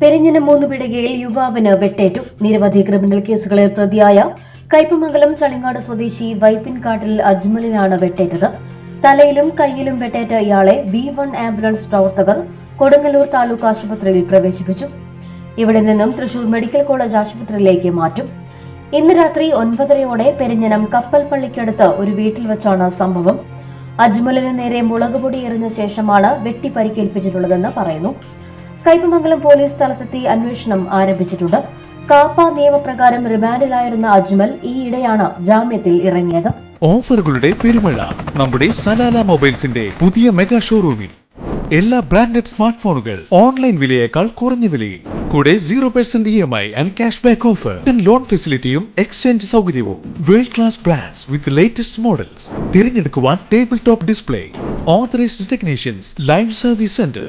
പെരിഞ്ഞനം മൂന്ന് പിടികയിൽ യുവാവിന് വെട്ടേറ്റു. നിരവധി ക്രിമിനൽ കേസുകളിൽ പ്രതിയായ കയ്പമംഗലം ചളിങ്ങാട് സ്വദേശി വൈപ്പിൻകാട്ടിൽ അജ്മലിനാണ് വെട്ടേറ്റത്. തലയിലും കൈയിലും വെട്ടേറ്റ ഇയാളെ ബി വൺ ആംബുലൻസ് പ്രവർത്തകർ കൊടുങ്ങല്ലൂർ താലൂക്ക് ആശുപത്രിയിൽ പ്രവേശിപ്പിച്ചു. ഇവിടെ നിന്നും തൃശൂർ മെഡിക്കൽ കോളേജ് ആശുപത്രിയിലേക്ക് മാറ്റും. ഇന്ന് രാത്രി ഒൻപതരയോടെ പെരിഞ്ഞനം കപ്പൽ പള്ളിക്കടുത്ത് ഒരു വീട്ടിൽ വെച്ചാണ് സംഭവം. അജ്മലിന് നേരെ മുളകുപൊടി എറിഞ്ഞ ശേഷമാണ് വെട്ടി പരിക്കേൽപ്പിച്ചിട്ടുള്ളതെന്ന് പറയുന്നു. കയ്പമംഗലം പോലീസ് സ്ഥലത്തെത്തി അന്വേഷണം ആരംഭിച്ചിട്ടുണ്ട്. കാപ്പ നിയമപ്രകാരം റിമാൻഡിലായിരുന്ന അജ്മൽ ഈയിടെയാണ് ജാമ്യത്തിൽ ഇറങ്ങിയത്. ഓഫറുകളുടെ പെരുമഴ. നമ്മുടെ സലാല മൊബൈൽസിന്റെ പുതിയ മെഗാ ഷോറൂമിൽ എല്ലാ ബ്രാൻഡഡ് സ്മാർട്ട് ഫോണുകൾ ഓൺലൈൻ വിലയേക്കാൾ കുറഞ്ഞ വിലയിൽ. കൂടെ zero percent E M I and cash back offer loan ഫെസിലിറ്റിയും exchange സൗകര്യവും. World class brands with latest models തിരഞ്ഞെടുക്കുവാൻ table top display authorised technicians live service centre